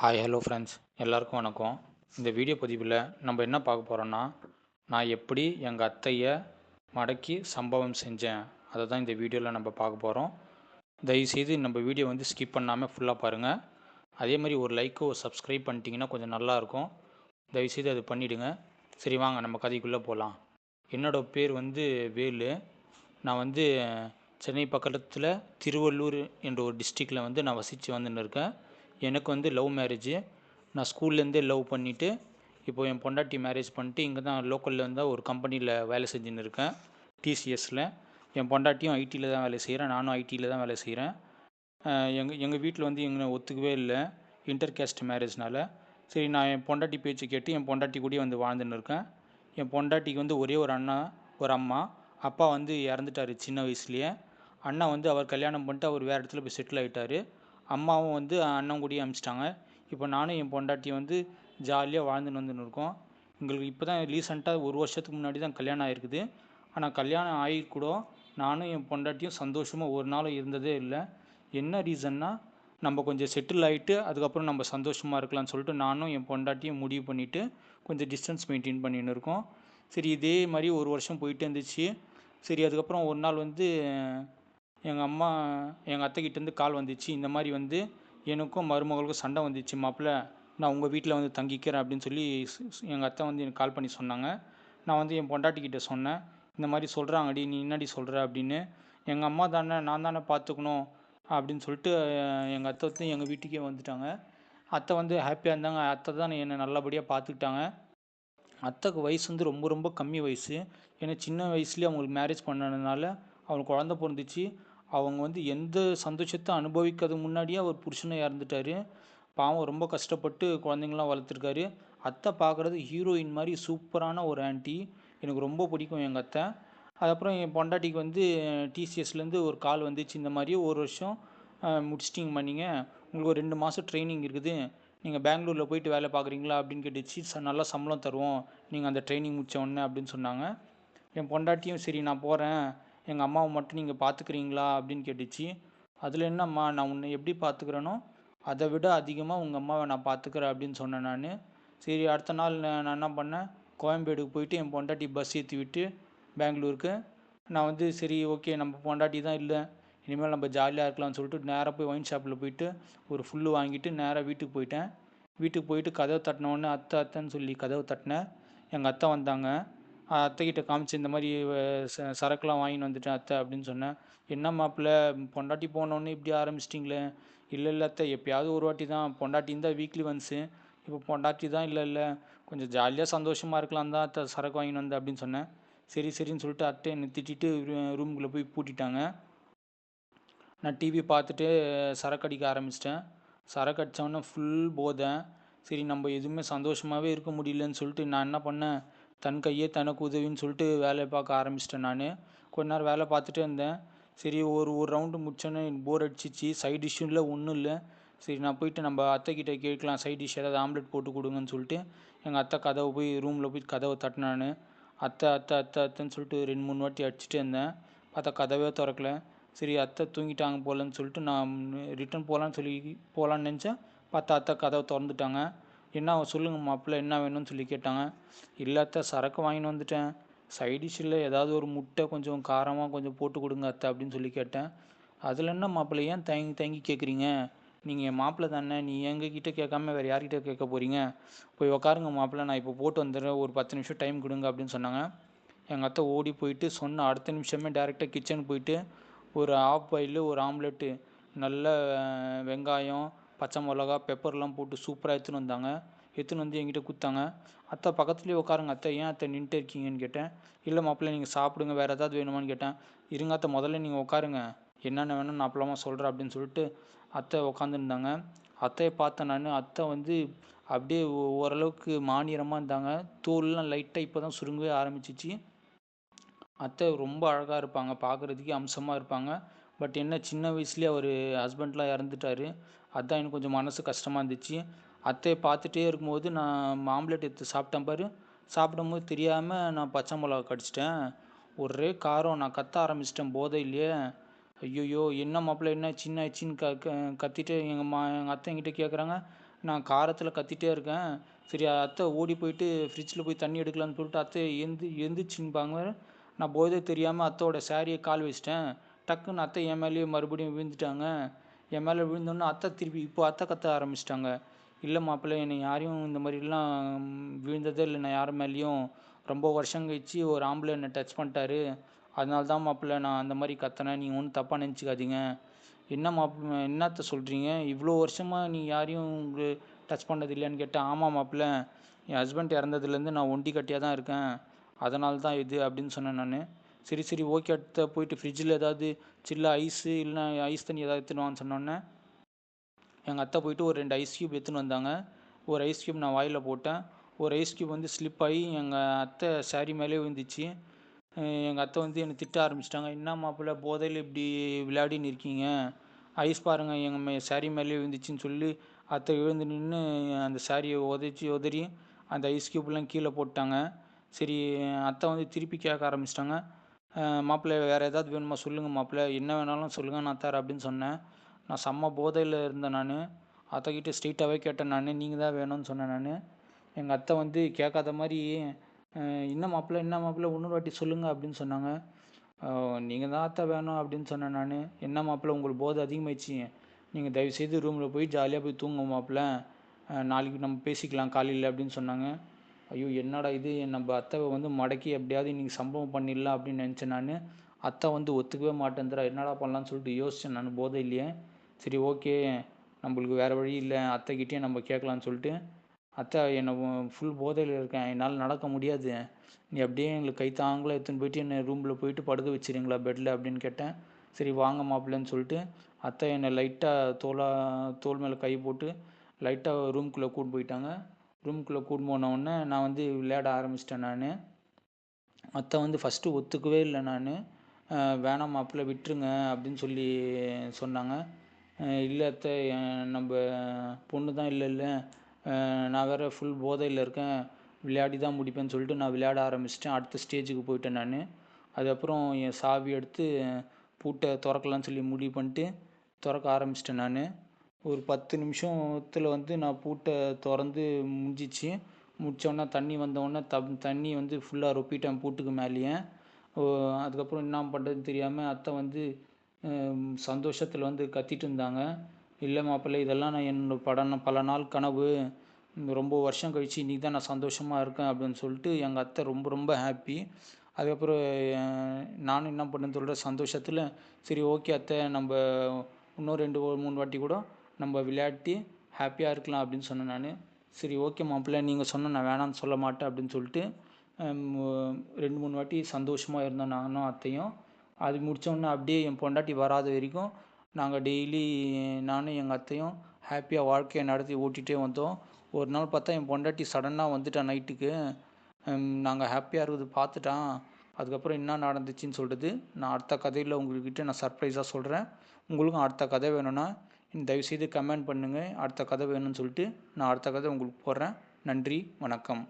Hi hello friends எல்லாருக்கும் வணக்கம். இந்த வீடியோ பதிவில் நம்ம என்ன பார்க்க போகிறோன்னா நான் எப்படி எங்கள் அத்தையை மடக்கி சம்பவம் செஞ்சேன். அதை தான் இந்த வீடியோவில் நம்ம பார்க்க போகிறோம் தயவுசெய்து நம்ம வீடியோ வந்து ஸ்கிப் பண்ணாமல் ஃபுல்லாக பாருங்கள் அதே மாதிரி ஒரு லைக்கு ஒரு சப்ஸ்கிரைப் பண்ணிட்டீங்கன்னா கொஞ்சம் நல்லாயிருக்கும் தயவுசெய்து அது பண்ணிவிடுங்க சரி வாங்க நம்ம கதைக்குள்ளே போகலாம் என்னோட பேர் வந்து வேலு. நான் வந்து சென்னை பக்கத்தில் திருவள்ளூர் என்ற ஒரு டிஸ்ட்ரிக்டில் வந்து நான் வசித்து வந்துன்னு இருக்கேன். எனக்கு வந்து லவ் மேரேஜு நான் ஸ்கூல்லேருந்தே லவ் பண்ணிவிட்டு இப்போ என் பொண்டாட்டி மேரேஜ் பண்ணிட்டு இங்கே தான் லோக்கலில் இருந்தால் ஒரு கம்பெனியில் வேலை செஞ்சுன்னு இருக்கேன். டிசிஎஸில் என் பொண்டாட்டியும் ஐடியில் தான் வேலை செய்கிறேன் நானும் ஐடியில் தான் வேலை செய்கிறேன் எங்கள் எங்கள் வீட்டில் வந்து எங்களை ஒத்துக்கவே இல்லை இன்டர் கேஸ்ட் மேரேஜ்னால சரி நான் என் பொண்டாட்டி பேச்சு கேட்டு என் பொண்டாட்டி கூடயே வந்து வாழ்ந்துன்னு இருக்கேன். என் பொண்டாட்டிக்கு வந்து ஒரே ஒரு அண்ணா ஒரு அம்மா. அப்பா வந்து இறந்துட்டார் சின்ன வயசுலேயே. அண்ணா வந்து அவர் கல்யாணம் பண்ணிட்டு அவர் வேறு இடத்துல போய் செட்டில் ஆகிட்டார் அம்மாவும் வந்து அண்ணன் கூடயே அனுப்பிச்சிட்டாங்க இப்போ நானும் என் பொண்டாட்டி வந்து ஜாலியாக வாழ்ந்துன்னு வந்துன்னு இருக்கோம். எங்களுக்கு இப்போ தான் ரீசெண்டாக ஒரு வருஷத்துக்கு முன்னாடி தான் கல்யாணம் ஆகிருக்குது ஆனால் கல்யாணம் ஆகி கூட நானும் என் பொண்டாட்டியும் சந்தோஷமாக ஒரு நாளும் இருந்ததே இல்லை. என்ன ரீசன்னா நம்ம கொஞ்சம் செட்டில் ஆகிட்டு அதுக்கப்புறம் நம்ம சந்தோஷமாக இருக்கலாம்னு சொல்லிட்டு நானும் என் பொண்டாட்டியும் முடிவு பண்ணிவிட்டு கொஞ்சம் டிஸ்டன்ஸ் மெயின்டைன் பண்ணின்னு இருக்கோம். சரி இதே மாதிரி ஒரு வருஷம் போயிட்டு இருந்துச்சு. சரி அதுக்கப்புறம் ஒரு நாள் வந்து எங்கள் அம்மா எங்கள் அத்தைக்கிட்டேருந்து கால் வந்துச்சு. இந்த மாதிரி வந்து எனக்கும் மருமகளுக்கும் சண்டை வந்துச்சு மாப்பிள்ள. நான் உங்கள் வீட்டில் வந்து தங்கிக்கிறேன் அப்படின்னு சொல்லி எங்கள் அத்தை வந்து எனக்கு கால் பண்ணி சொன்னாங்க. நான் வந்து என் பொண்டாட்டிக்கிட்ட சொன்னேன். இந்த மாதிரி சொல்கிறாங்கடி நீ என்னடி சொல்கிற அப்படின்னு. எங்கள் அம்மா தானே நான் தானே பார்த்துக்கணும் அப்படின்னு சொல்லிட்டு எங்கள் அத்தை வந்து எங்கள் வீட்டுக்கே வந்துட்டாங்க. அத்தை வந்து ஹாப்பியாக இருந்தாங்க. அத்தை தான் என்னை நல்லபடியாக பார்த்துக்கிட்டாங்க அத்தைக்கு வயசு வந்து ரொம்ப ரொம்ப கம்மி வயசு. ஏன்னா சின்ன வயசுலேயே அவங்களுக்கு மேரேஜ் பண்ணதுனால அவங்களுக்கு குழந்த பிறந்துச்சு. அவங்க வந்து எந்த சந்தோஷத்தை அனுபவிக்காத முன்னாடியே அவர் புருஷனை இறந்துட்டார். பாவம் ரொம்ப கஷ்டப்பட்டு குழந்தைங்களாம் வளர்த்துருக்காரு. அத்தை பார்க்குறது ஹீரோயின் மாதிரி சூப்பரான ஒரு ஆன்ட்டி எனக்கு ரொம்ப பிடிக்கும் எங்கள் அத்தை. அதுக்கப்புறம் என் பொண்டாட்டிக்கு வந்து டிசிஎஸ்லேருந்து ஒரு கால் வந்துச்சு. இந்த மாதிரி ஒரு வருஷம் முடிச்சிட்டிங்கம்மா நீங்கள் உங்களுக்கு ஒரு ரெண்டு மாதம் ட்ரைனிங் இருக்குது. நீங்கள் பெங்களூரில் போயிட்டு வேலை பார்க்குறீங்களா அப்படின்னு கேட்டுச்சு. நல்லா சம்பளம் தருவோம். நீங்கள் அந்த ட்ரைனிங் முடித்த உடனே அப்படின்னு சொன்னாங்க. என் பொண்டாட்டியும் சரி நான் போகிறேன் எங்கள் அம்மாவை மட்டும் நீங்கள் பார்த்துக்கிறீங்களா அப்படின்னு கேட்டுச்சு. அதில் என்னம்மா நான் உன்னை எப்படி பார்த்துக்கிறேனோ அதை விட அதிகமாக உங்கள் அம்மாவை நான் பார்த்துக்கிறேன் அப்படின்னு சொன்னேன் நான். சரி அடுத்த நாள் நான் என்ன பண்ணேன்? கோயம்பேடுக்கு போயிட்டு என் பொண்டாட்டி பஸ் ஏற்றி விட்டு பெங்களூருக்கு. நான் வந்து சரி ஓகே நம்ம பொண்டாட்டி தான் இல்லை. இனிமேல் நம்ம ஜாலியாக இருக்கலாம்னு சொல்லிட்டு நேராக போய் ஒயின் ஷாப்பில் போயிட்டு ஒரு ஃபுல்லு வாங்கிட்டு நேராக வீட்டுக்கு போயிட்டேன். வீட்டுக்கு போயிட்டு கதவை தட்டினோடனே அத்தை அத்தைன்னு சொல்லி கதவை தட்டினேன். எங்கள் அத்தை வந்தாங்க. அத்தைக்கிட்ட காமிச்சு இந்த மாதிரி ச சரக்குலாம் வாங்கின்னு வந்துட்டேன் அத்தை அப்படின்னு சொன்னேன். என்ன மாப்பிள்ள பொண்டாட்டி போனோடனே இப்படி ஆரம்பிச்சிட்டிங்களே? இல்லை இல்லை அத்தை. எப்பயாவது ஒரு வாட்டி தான். பொண்டாட்டி இருந்தால் வீக்லி ஒன்ஸு இப்போ பொண்டாட்டி தான் இல்லை இல்லை. கொஞ்சம் ஜாலியாக சந்தோஷமாக இருக்கலாம் தான் அத்தை சரக்கு வாங்கின்னு வந்தேன் அப்படின்னு சொன்னேன். சரி சரின்னு சொல்லிட்டு அத்தை என்னை திட்டிட்டு ரூமுக்குள்ளே போய் பூட்டிட்டாங்க. நான் டிவி பார்த்துட்டு சரக்கு அடிக்க ஆரம்பிச்சிட்டேன். சரக்கு அடித்தவொடனே ஃபுல் போதை. சரி நம்ம எதுவுமே சந்தோஷமாகவே இருக்க முடியலன்னு சொல்லிட்டு நான் என்ன பண்ணேன்? தன் கையே தனக்கு உதவின்னு சொல்லிட்டு வேலையை பார்க்க ஆரம்பிச்சிட்டேன் நான். கொஞ்ச நேரம் வேலை பார்த்துட்டே இருந்தேன். சரி ஒரு ஒரு ரவுண்டு முடிச்சோன்னே போர் அடிச்சிச்சு. சைட் டிஷ்ஷும் இல்லை ஒன்றும் இல்லை. சரி நான் போயிட்டு நம்ம அத்தைக்கிட்ட கேட்கலாம். சைட் டிஷ் ஏதாவது ஆம்லெட் போட்டு கொடுங்கன்னு சொல்லிட்டு எங்கள் அத்தை கதவை போய் ரூமில் போய் கதவை தட்டினான் அத்தை அத்தை அத்தை அத்தைன்னு சொல்லிட்டு ரெண்டு மூணு வாட்டி அடிச்சுட்டே இருந்தேன். பார்த்தா கதவே திறக்கல. சரி அத்தை தூங்கிட்டாங்க போலன்னு சொல்லிட்டு நான் ரிட்டன் போகலான்னு சொல்லி போகலான்னு நினச்சேன். பார்த்தா அத்தை கதவை திறந்துட்டாங்க. என்ன சொல்லுங்கள் மாப்பிள்ள என்ன வேணும்னு சொல்லி கேட்டாங்க. இல்லை அத்தை சரக்கு வாங்கின்னு வந்துட்டேன். சைடிஷில் ஏதாவது ஒரு முட்டை கொஞ்சம் காரமாக கொஞ்சம் போட்டு கொடுங்க அத்தை அப்படின்னு சொல்லி கேட்டேன். அதில் என்ன மாப்பிள்ளை ஏன் தயங்கி தயங்கி கேட்குறீங்க நீங்கள் என் மாப்பிள்ளை தானே நீ எங்ககிட்ட கேட்காம வேறு யார்கிட்ட கேட்க போகிறீங்க போய் உக்காருங்க மாப்பிள்ளை நான் இப்போ போட்டு வந்துடுறேன். ஒரு பத்து நிமிஷம் டைம் கொடுங்க அப்படின்னு சொன்னாங்க. எங்கள் அத்தை ஓடி போயிட்டு சொன்ன அடுத்த நிமிஷமே டேரெக்டாக கிச்சனுக்கு போயிட்டு ஒரு ஆஃப் பாயில் ஒரு ஆம்லெட்டு நல்ல வெங்காயம் பச்சை மிளகா பெப்பர்லாம் போட்டு சூப்பராக எடுத்துன்னு வந்தாங்க. எடுத்துன்னு வந்து என்கிட்ட கொடுத்தாங்க. அத்தை பக்கத்துலேயே உட்காருங்க அத்தை. ஏன் அத்தை நின்றுட்டு இருக்கீங்கன்னு கேட்டேன். இல்லை மாப்பிள்ளை நீங்கள் சாப்பிடுங்க. வேறு ஏதாவது வேணுமான்னு கேட்டேன். இருங்க அத்தை முதல்ல நீங்கள் உட்காருங்க என்னென்ன வேணும் நான் அப்புறமா சொல்கிறேன் அப்படின்னு சொல்லிட்டு அத்தை உட்காந்துருந்தாங்க அத்தையை பார்த்தேன் நான். அத்தை வந்து அப்படியே ஓரளவுக்கு மானியரமாக இருந்தாங்க. தோல்லாம் லைட்டாக இப்போ தான் சுருங்கவே ஆரம்பிச்சிச்சு. அத்தை ரொம்ப அழகாக இருப்பாங்க. பார்க்குறதுக்கே அம்சமாக இருப்பாங்க. பட் என்ன சின்ன வயசுலேயே அவர் ஹஸ்பண்ட்லாம் இறந்துட்டார். அதுதான் எனக்கு கொஞ்சம் மனசு கஷ்டமாக இருந்துச்சு. அத்தையை பார்த்துட்டே இருக்கும்போது நான் ஆம்லெட் எடுத்து சாப்பிட்டேன் பாரு. சாப்பிடும்போது தெரியாமல் நான் பச்சை மிளகா கடிச்சிட்டேன். ஒரே காரம் நான் கத்த ஆரம்பிச்சிட்டேன். போதையிலேயே ஐயையோ என்ன மாப்பிள்ள என்ன சின்ன ஆச்சுன்னு க க கத்திட்டு எங்கள் மா எங்கள் அத்தை என்கிட்ட கேட்குறாங்க நான் காரத்தில் கத்திட்டே இருக்கேன். சரி அத்தை ஓடி போயிட்டு ஃப்ரிட்ஜில் போய் தண்ணி எடுக்கலான்னு சொல்லிட்டு அத்தை எந்து எந்திரிச்சின்பாங்க நான் போதே தெரியாமல் அத்தையோட சாரியை கால் வச்சிட்டேன். டக்குன்னு அத்தை என் மேலேயே மறுபடியும் விழுந்துட்டாங்க. என் மேலே விழுந்தோன்னே அத்தை திருப்பி இப்போ அத்தை கத்த ஆரம்பிச்சிட்டாங்க. இல்லை மாப்பிள்ளை என்னை யாரையும் இந்த மாதிரிலாம் விழுந்ததே இல்லை. நான் யார் மேலேயும் ரொம்ப வருஷம் கழிச்சு ஒரு ஆம்பளை என்னை டச் பண்ணிட்டாரு. அதனால தான் மாப்பிள்ளை நான் அந்த மாதிரி கத்தினேன். நீங்கள் ஒன்றும் தப்பாக நினச்சிக்காதீங்க. என்ன மாப் என்னத்த சொல்கிறீங்க இவ்வளோ வருஷமாக நீ யாரையும் டச் பண்ணது இல்லையான்னு கேட்டேன். ஆமாம் மாப்பிள்ளை என் ஹஸ்பண்ட் இறந்ததுலேருந்து நான் ஒண்டி கட்டியாக தான் இருக்கேன். அதனால தான் இது அப்படின்னு சொன்னேன் நான். சரி சரி ஓகே அடுத்த போயிட்டு ஃப்ரிட்ஜில் ஏதாவது சில்ல ஐஸு இல்லைனா ஐஸ் தண்ணி ஏதாவது எடுத்துன்னு வான்னு சொன்னோன்னே எங்கள் அத்தை போயிட்டு ஒரு ரெண்டு ஐஸ் க்யூப் எடுத்துன்னு வந்தாங்க. ஒரு ஐஸ் க்யூப் நான் வாயில் போட்டேன். ஒரு ஐஸ் க்யூப் வந்து ஸ்லிப் ஆகி எங்கள் அத்தை சாரி மேலே விழுந்துச்சு. எங்கள் அத்தை வந்து என்னை திட்ட ஆரம்பிச்சிட்டாங்க. என்ன மாப்பிள்ள போதையில் இப்படி விளையாடின்னு இருக்கீங்க? ஐஸ் பாருங்கள் எங்கள் மே சாரி மேலே விழுந்துச்சின்னு சொல்லி அத்தை எழுந்து நின்று அந்த சாரியை உதச்சி உதறி அந்த ஐஸ் க்யூப்லாம் கீழே போட்டாங்க. சரி அத்தை வந்து திருப்பி கேட்க ஆரம்பிச்சிட்டாங்க. மாப்பிள்ளை வேறு ஏதாவது வேணுமா சொல்லுங்கள் மாப்பிள்ளை. என்ன வேணாலும் சொல்லுங்கள் நான் தரேன் அப்படின்னு சொன்னேன். நான் செம்ம போதையில் இருந்தேன் நான். அத்தைக்கிட்ட ஸ்ட்ரெயிட்டாகவே கேட்டேன் நான். நீங்கள் தான் வேணும்னு சொன்னேன் நான். எங்கள் அத்தை வந்து கேட்காத மாதிரி என்ன மாப்பிள்ள என்ன மாப்பிள்ள? இன்னொரு வாட்டி சொல்லுங்கள் அப்படின்னு சொன்னாங்க. நீங்கள் தான் அத்தை வேணும் அப்படின்னு சொன்னேன் நான். என்ன மாப்பிள்ள? உங்களுக்கு போதை அதிகமாகிடுச்சு நீங்கள் தயவுசெய்து ரூமில் போய் ஜாலியாக போய் தூங்க மாப்பிள்ள. நாளைக்கு நம்ம பேசிக்கலாம் காலையில் அப்படின்னு சொன்னாங்க. ஐயோ என்னடா இது? நம்ம அத்தை வந்து மடக்கி எப்படியாவது இன்றைக்கி சம்பவம் பண்ணிடலாம் அப்படின்னு நினச்சேன் நான். அத்தை வந்து ஒத்துக்கவே மாட்டேன்றா என்னடா பண்ணலான்னு சொல்லிட்டு யோசித்தேன் நான் போதை இல்லையே. சரி ஓகே. நம்மளுக்கு வேறு வழி இல்லை. அத்தைக்கிட்டே நம்ம கேட்கலான்னு சொல்லிட்டு அத்தை என்னை ஃபுல் போதையில் இருக்கேன். என்னால் நடக்க முடியாது. நீ அப்படியே எங்களுக்கு கை தாங்களாக எடுத்துன்னு போயிட்டு என்னை ரூமில் போயிட்டு படுக்க வச்சுருங்களா பெட்டில் அப்படின்னு கேட்டேன். சரி வாங்க மாப்பிள்ளன்னு சொல்லிட்டு அத்தை என்னை லைட்டாக தோலா தோல் மேலே கை போட்டு லைட்டாக ரூம்குள்ளே கூட்டு போயிட்டாங்க. ரூம்குள்ளே கூட்டு போனவுடனே நான் வந்து விளையாட ஆரம்பிச்சிட்டேன் நான். அத்தை வந்து ஃபஸ்ட்டு ஒத்துக்கவே இல்லை நான். வேணாம் மாப்பிள்ளை விட்டுருங்க அப்படின்னு சொல்லி சொன்னாங்க. இல்லை அத்தை நம்ம பொண்ணு தான் இல்லை இல்லை. நான் வேறு ஃபுல் போதையில் இருக்கேன். விளையாடி தான் முடிப்பேன்னு சொல்லிட்டு நான் விளையாட ஆரம்பிச்சிட்டேன். அடுத்த ஸ்டேஜுக்கு போயிட்டேன் நான். அதுக்கப்புறம் என் சாவி எடுத்து பூட்டை திறக்கலான்னு சொல்லி முடிவு பண்ணிட்டு திறக்க ஆரம்பிச்சிட்டேன் நான். ஒரு பத்து நிமிஷத்தில் வந்து நான் பூட்டை திறந்து முடிஞ்சிச்சு. முடித்தோடனே தண்ணி வந்தோடனே தம் தண்ணி வந்து ஃபுல்லாக ரொப்பிட்டேன் பூட்டுக்கு மேலேயே. அதுக்கப்புறம் என்ன பண்ணுறதுன்னு தெரியாமல் அத்தை வந்து சந்தோஷத்தில் வந்து கத்திட்டு இருந்தாங்க இல்லை மாப்பிள்ளை இதெல்லாம் நான் என்னோட படம் பல நாள் கனவு. ரொம்ப வருஷம் கழித்து இன்றைக்கி தான் நான் சந்தோஷமாக இருக்கேன் அப்படின்னு சொல்லிட்டு எங்கள் அத்தை ரொம்ப ரொம்ப ஹாப்பி அதுக்கப்புறம் நானும் என்ன பண்ணேன்னு சொல்கிற சந்தோஷத்தில் சரி ஓகே அத்தை நம்ம இன்னும் ரெண்டு மூணு வாட்டி கூட நம்ம விளையாட்டி ஹாப்பியாக இருக்கலாம் அப்படின்னு சொன்னேன் நான். சரி ஓகே மாப்பிள்ளை நீங்கள் சொன்ன நான் வேணான்னு சொல்ல மாட்டேன் அப்படின்னு சொல்லிட்டு ரெண்டு மூணு வாட்டி சந்தோஷமாக இருந்தோம் நானும் அத்தையும். அது முடித்தோடனே அப்படியே என் பொண்டாட்டி வராத வரைக்கும் நாங்கள் டெய்லி நானும் எங்கள் அத்தையும் ஹாப்பியாக வாழ்க்கையை நடத்தி ஓட்டிகிட்டே வந்தோம். ஒரு நாள் பார்த்தா என் பொண்டாட்டி சடனாக வந்துட்டான் நைட்டுக்கு நாங்கள் ஹாப்பியாக இருக்கிறது பார்த்துட்டான். அதுக்கப்புறம் என்ன நடந்துச்சுன்னு சொல்கிறது நான் அடுத்த கதையில் உங்கள்கிட்ட நான் சர்ப்ரைஸாக சொல்கிறேன் உங்களுக்கும் அடுத்த கதை வேணும்னா தயவுசெய்து கமெண்ட் பண்ணுங்கள் அடுத்த கதை வேணும்னு சொல்லிட்டு நான் அடுத்த கதை உங்களுக்கு போடுறேன். நன்றி வணக்கம்.